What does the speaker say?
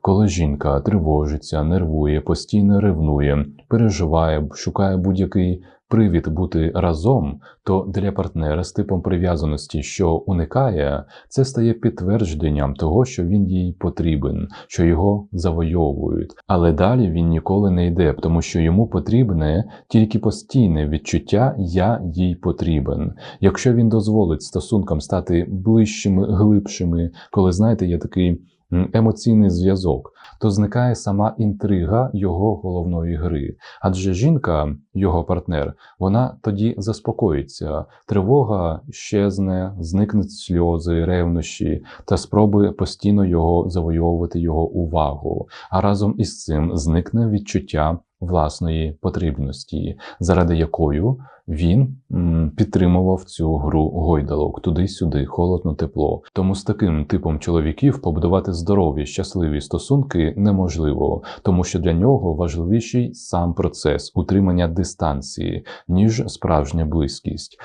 Коли жінка тривожиться, нервує, постійно ревнує, переживає, шукає будь-який привід бути разом, то для партнера з типом прив'язаності, що уникає, це стає підтвердженням того, що він їй потрібен, що його завойовують. Але далі він ніколи не йде, тому що йому потрібне тільки постійне відчуття Я їй потрібен. Якщо він дозволить стосункам стати ближчими, глибшими, коли знаєте, є такий емоційний зв'язок, то зникає сама інтрига його головної гри. Адже жінка, його партнер, вона тоді заспокоїться, тривога щезне, зникнуть сльози, ревнощі та спроби постійно його завойовувати його увагу. А разом із цим зникне відчуття власної потрібності, заради якою він підтримував цю гру гойдалок туди-сюди, холодно, тепло. Тому з таким типом чоловіків побудувати здорові, щасливі стосунки неможливо, тому що для нього важливіший сам процес утримання дистанції, ніж справжня близькість.